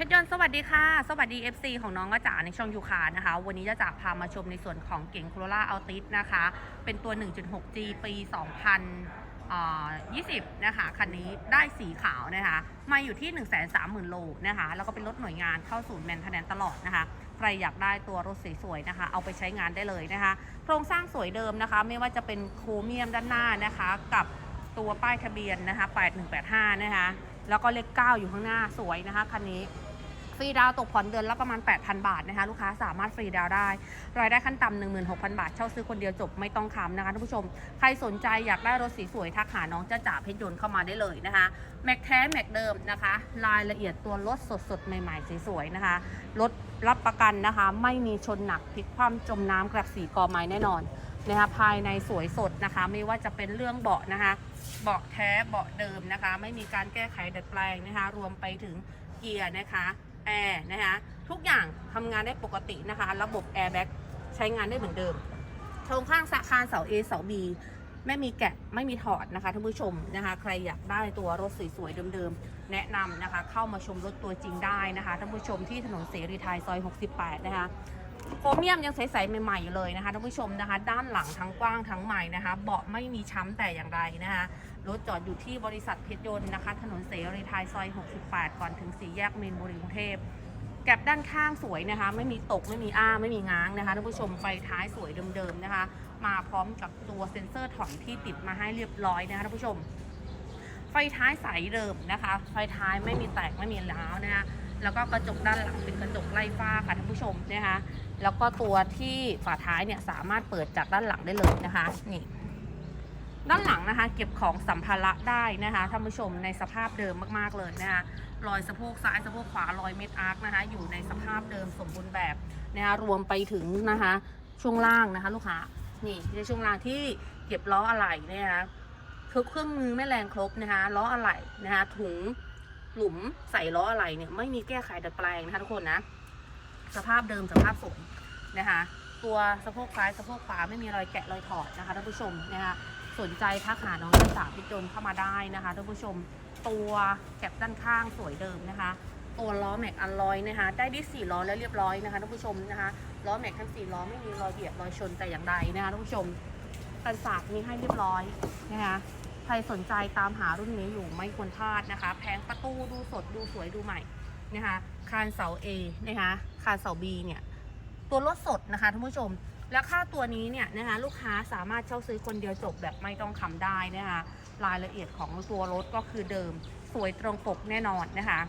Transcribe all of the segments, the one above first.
ชรยนต์สวัสดีค่ะ สวัสดี FC ของน้องกระจ๋าในช่องยูคานะคะ วันนี้จะจ๋าพามาชมในส่วนของเก๋งโคโรล่าอัลติสนะคะ เป็นตัว 1.6G ปี 2020 นะคะ คันนี้ได้สีขาวนะคะ มาอยู่ที่ 130,000 โลนะคะ แล้วก็เป็นรถหน่วยงานเข้าศูนย์แมนเทนแนนตลอดนะคะ ใครอยากได้ตัวรถสวยๆนะคะ เอาไปใช้งานได้เลยนะคะ โครงสร้างสวยเดิมนะคะ ไม่ว่าจะเป็นโครเมียมด้านหน้านะคะ กับตัวป้ายทะเบียนนะคะ 8185 นะคะ แล้วก็เลข 9 อยู่ข้างหน้าสวยนะคะ คันนี้ รีดาวตกผ่อนเดือนละประมาณ 8,000 บาทนะคะลูกค้าสามารถฟรีดาวได้ รายได้ขั้นต่ำ16,000 บาท เช่าซื้อคนเดียวจบไม่ต้องค้ำนะคะท่านผู้ชม ใครสนใจอยากได้รถสีสวยทักหาน้องจ้าจ๋าเพชรยนต์เข้ามาได้เลยนะคะแม็กแท้แม็กเดิมนะคะ รายละเอียดตัวรถสดๆ ใหม่ๆสวยๆนะคะรถรับประกันนะคะ ไม่มีชนหนักพลิกคว่ำจมน้ำกระสีกอไม้แน่นอนนะคะภายในสวยสดนะคะ ไม่ว่าจะเป็นเรื่องเบาะนะคะ เบาะแท้เบาะเดิมนะคะ ไม่มีการแก้ไขดัดแปลงนะคะ รวมไปถึงเกียร์นะคะ แอร์นะคะทุกอย่างทำงานได้ปกตินะคะ ระบบแอร์แบ็กใช้งานได้เหมือนเดิมโครงข้างสะคานเสา A เสา B ไม่มีแกะไม่มีถอดนะคะท่านผู้ชมนะคะ ใครอยากได้ตัวรถสวยๆเดิมๆแนะนำนะคะ เข้ามาชมรถตัวจริงได้นะคะท่านผู้ชมที่ถนนเสรีไทยซอย 68 นะคะ โครเมียมยังใสๆใหม่ๆอยู่เลยนะคะท่านผู้ชมนะคะ ด้านหลังทั้งกว้างทั้งใหม่นะคะ เบาะไม่มีช้ำแต่อย่างใดนะคะรถจอดอยู่ที่บริษัทเพชรยนต์นะคะ ถนนเสรีไทยซอย 68 ก่อนถึงสี่แยกเมนบุรีกรุงเทพแก็บด้านข้างสวยนะคะ ไม่มีตกไม่มีอ้าไม่มีง้างนะคะท่านผู้ชมไฟท้ายสวยเดิมๆนะคะ มาพร้อมกับตัวเซ็นเซอร์ถอยที่ติดมาให้เรียบร้อยนะคะท่านผู้ชม ไฟท้ายใสเดิมนะคะ ไฟท้ายไม่มีแตกไม่มีร้าวนะคะแล้วก็กระจกด้านหลังเป็นกระจกไล่ฟ้าค่ะท่านผู้ชมนะคะ แล้วก็ตัวที่ฝาท้ายเนี่ยสามารถเปิดจากด้านหลังได้เลยนะคะ นี่ ด้านหลังนะคะ เก็บของสัมภาระได้นะคะท่านผู้ชมในสภาพเดิมมากๆเลยนะคะรอยสะโพกซ้ายสะโพกขวารอยเม็ดอาร์คนะคะ อยู่ในสภาพเดิมสมบูรณ์แบบนะคะรวมไปถึงนะคะ ช่วงล่างนะคะ ลูกค้านี่ในช่วงล่างที่เก็บล้ออะไหล่นะคะคือเครื่องมือไม่แรงครบนะคะล้ออะไหล่นะคะถุงหลุมใส่ล้ออะไหล่เนี่ยไม่มีแก้ไขดัดแปลงนะคะทุกคนนะ สภาพเดิมสภาพสมนะคะ ตัวสะโพกซ้ายสะโพกขวาไม่มีรอยแกะรอยถอดนะคะท่านผู้ชมนะคะสนใจทักหาน้องจ้าจ๋าพิจนเข้ามาได้นะคะท่านผู้ชมตัวแก็บด้านข้างสวยเดิมนะคะ ตัวล้อแม็กอัลลอยนะคะ ได้ที่สี่ล้อแล้วเรียบร้อยนะคะท่านผู้ชมนะคะล้อแม็กทั้งสี่ล้อไม่มีรอยเบียดรอยชนแต่อย่างใดนะคะท่านผู้ชมกันสากมีให้เรียบร้อยนะคะใครสนใจตามหารุ่นนี้อยู่ไม่ควรพลาดนะคะแผงประตูดูสดดูสวยดูใหม่ นะคะคานเสา A นะคะคานเสา B เนี่ยตัวรถสดนะคะท่านผู้ชม แล้วค่าตัวนี้เนี่ยนะคะลูกค้าสามารถเช่าซื้อคนเดียวจบแบบไม่ต้องคำได้นะคะรายละเอียดของตัวรถก็คือเดิมสวยตรงปกแน่นอนนะคะ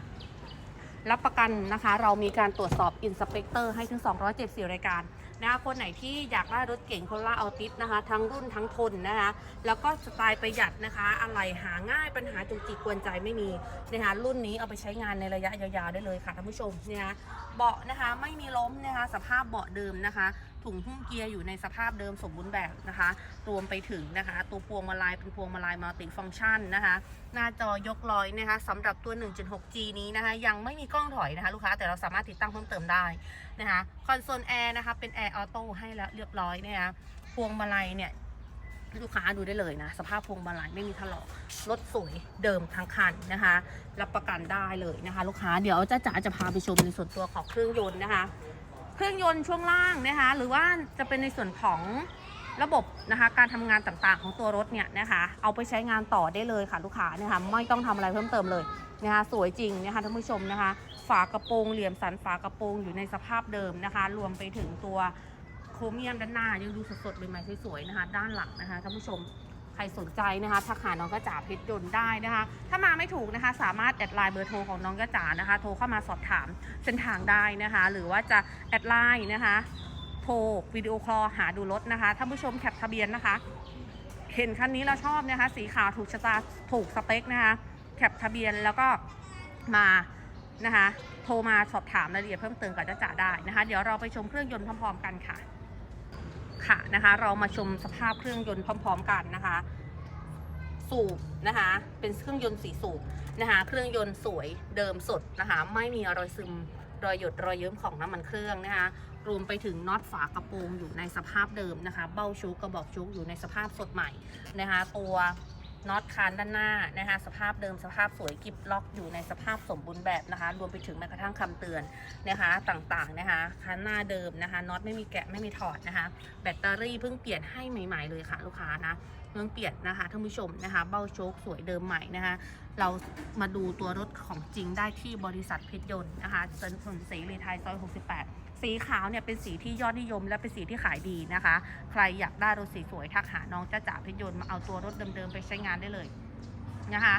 รับประกันนะคะ เรามีการตรวจสอบอินสเปกเตอร์ให้ถึง 274 รายการนะคะคนไหนที่อยากได้รถเก่งโคล่าอัลติสนะคะ ทั้งรุ่นทั้งทนนะคะ แล้วก็สไตล์ประหยัดนะคะ อะไรหาง่ายปัญหาจุกจิกกวนใจไม่มีนะคะรุ่นนี้เอาไปใช้งานในระยะยาวๆได้เลยค่ะท่านผู้ชมนะคะเบาะนะคะไม่มีล้มนะคะสภาพเบาะเดิมนะคะ ถุงหุ้มเกียร์อยู่ในสภาพเดิมสมบูรณ์แบบนะคะรวมไปถึงนะคะ ตัวพวงมาลัยเป็นพวงมาลัยมัลติฟังก์ชันนะคะ หน้าจอยกลอยนะคะสำหรับตัว 1.6G นี้นะคะ ยังไม่มีกล้องถอยนะคะลูกค้าแต่เราสามารถติดตั้งเพิ่มเติมได้นะคะคอนโซลแอร์นะคะเป็นแอร์ออโต้ให้แล้วเรียบร้อยนะคะพวงมาลัยเนี่ยลูกค้าดูได้เลยนะ สภาพพวงมาลัยไม่มีถลอกรถสวยเดิมทั้งคันนะคะ รับประกันได้เลยนะคะ ลูกค้าเดี๋ยวจ้าจ๋าจะพาไปชมในส่วนตัวของเครื่องยนต์นะคะ เครื่องยนต์ช่วงล่างนะคะ หรือว่าจะเป็นในส่วนของระบบนะคะ การทำงานต่างๆ ของตัวรถเนี่ยนะคะ เอาไปใช้งานต่อได้เลยค่ะลูกค้านะคะไม่ต้องทำอะไรเพิ่มเติมเลยนะคะสวยจริงนะคะท่านผู้ชมนะคะ ฝากระโปรงเหลี่ยมสันฝากระโปรงอยู่ในสภาพเดิมนะคะ รวมไปถึงตัวโครเมียมด้านหน้ายังดูสดๆใหม่ๆสวยๆนะคะ ด้านหลังนะคะท่านผู้ชม ใครสนใจนะคะทักหาน้องกระจ๋าเพชรยนต์ได้นะคะ ถ้ามาไม่ถูกนะคะ สามารถแอดไลน์เบอร์โทรของน้องกระจ๋านะคะ โทรเข้ามาสอบถามเส้นทางได้นะคะ หรือว่าจะแอดไลน์นะคะ โทรวิดีโอคอลหาดูรถนะคะท่านผู้ชมแคปทะเบียนนะคะ เห็นคันนี้เราชอบนะคะ สีขาวถูกชะตาถูกสเปคนะคะแคปทะเบียนแล้วก็มานะคะ โทรมาสอบถามรายละเอียดเพิ่มเติมกับจ้าจ๋าได้นะคะ เดี๋ยวเราไปชมเครื่องยนต์พร้อม ๆ กันค่ะ ค่ะนะคะ เรามาชมสภาพเครื่องยนต์พร้อม ๆ กันนะคะ สูบนะคะ เป็นเครื่องยนต์สีสูบนะคะ เครื่องยนต์สวยเดิมสดนะคะ ไม่มีรอยซึมรอยหยดรอยเยิ้มของน้ำมันเครื่องนะคะ รวมไปถึงน็อตฝากระโปรงอยู่ในสภาพเดิมนะคะ เบ้าชุกกระบอกชุกอยู่ในสภาพสดใหม่นะคะ ตัว น็อตคานด้านหน้านะคะสภาพเดิมสภาพสวยกิบล็อกอยู่ในสภาพสมบูรณ์แบบนะคะ รวมไปถึงแม้กระทั่งคำเตือนนะคะต่างๆนะคะคันหน้าเดิมนะคะน็อตไม่มีแกะไม่มีถอดนะคะ แบตเตอรี่เพิ่งเปลี่ยนให้ใหม่ ๆเลยค่ะ ลูกค้านะเพิ่งเปลี่ยนนะคะท่านผู้ชมนะคะ เบ้าโชคสวยเดิมใหม่นะคะเรามาดูตัวรถของจริงได้ที่บริษัทเพชรยนต์นะคะถนนเสรีไทยซอย 68 สีขาวเนี่ยเป็นสีที่ยอดนิยม และเป็นสีที่ขายดีนะคะ ใครอยากได้รถสีสวยทักหาน้องจ้าจ๋าเพชรยนต์มาเอาตัวรถเดิมๆไปใช้งานได้เลย นะคะ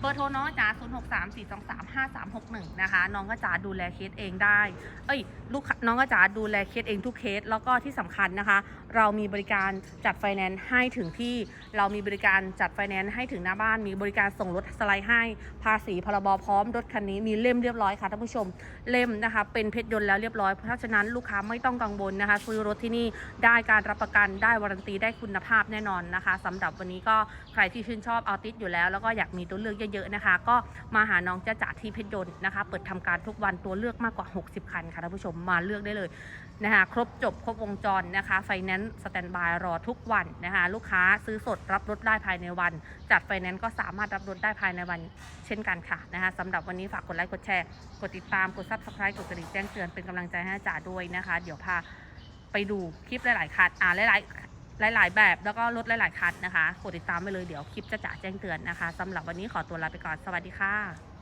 เบอร์โทรน้องจ๋า0 6 3 4 2 3 5 3 6 1 นะคะ น้องก็จ๋าดูแลเคสเองได้ เอ้ย ลูกค้าน้องก็จ๋าดูแลเคสเองทุกเคส แล้วก็ที่สำคัญนะคะ เรามีบริการจัดไฟแนนซ์ให้ถึงที่ เรามีบริการจัดไฟแนนซ์ให้ถึงหน้าบ้าน มีบริการส่งรถสไลด์ให้ ภาษีพรบพร้อม รถคันนี้มีเล่มเรียบร้อยค่ะท่านผู้ชม เล่มนะคะ เป็นเพชรยนต์แล้วเรียบร้อย เพราะฉะนั้นลูกค้าไม่ต้องกังวลนะคะ ซื้อรถที่นี่ได้การรับประกัน ได้วารันตี ได้คุณภาพแน่นอนนะคะสำหรับวันนี้ก็ใครที่ชื่นชอบเอาติสอยู่แล้ว แล้วก็อยากมีตัวเลือกเยอะๆนะคะ ก็มาหาน้องจ้าจ๋าที่เพชรยนต์นะคะ เปิดทำการทุกวันตัวเลือกมากกว่า 60 คันค่ะท่านผู้ชมมาเลือกได้เลยนะคะ ครบจบครบวงจรนะคะไฟแนนซ์สแตนบายรอทุกวันนะคะ ลูกค้าซื้อสดรับรถได้ภายในวัน จัดไฟแนนซ์ก็สามารถรับรถได้ภายในวัน เช่นกันค่ะนะคะสำหรับวันนี้ฝากกดไลค์กดแชร์กดติดตามกดซับสไครต์กดกระดิ่งแจ้งเตือนเป็นกำลังใจให้อาจ๋าด้วยนะคะ เดี๋ยวพาไปดูคลิปหลายๆคันอ่าหลายๆ หลาย ๆ แบบแล้วก็รถหลาย ๆ คันนะคะกดติดตามไปเลยเดี๋ยวคลิปจะจ๋าแจ้งเตือนนะคะสำหรับวันนี้ขอตัวลาไปก่อนสวัสดีค่ะ